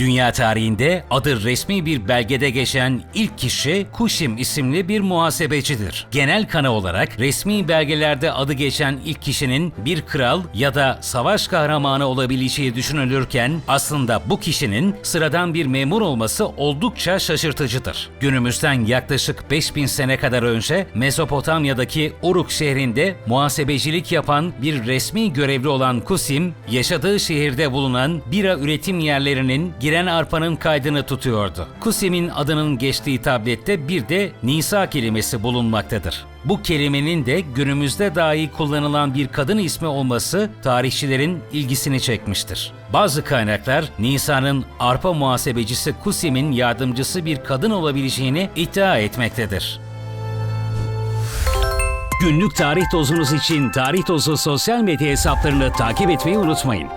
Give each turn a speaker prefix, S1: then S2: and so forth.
S1: Dünya tarihinde adı resmi bir belgede geçen ilk kişi Kusim isimli bir muhasebecidir. Genel kanı olarak resmi belgelerde adı geçen ilk kişinin bir kral ya da savaş kahramanı olabileceği düşünülürken aslında bu kişinin sıradan bir memur olması oldukça şaşırtıcıdır. Günümüzden yaklaşık 5000 sene kadar önce Mezopotamya'daki Uruk şehrinde muhasebecilik yapan bir resmi görevli olan Kusim, yaşadığı şehirde bulunan bira üretim yerlerinin giren arpanın kaydını tutuyordu. Kusim'in adının geçtiği tablette bir de Nisa kelimesi bulunmaktadır. Bu kelimenin de günümüzde dahi kullanılan bir kadın ismi olması tarihçilerin ilgisini çekmiştir. Bazı kaynaklar Nisa'nın arpa muhasebecisi Kusim'in yardımcısı bir kadın olabileceğini iddia etmektedir. Günlük tarih tozunuz için Tarih Tozu sosyal medya hesaplarını takip etmeyi unutmayın.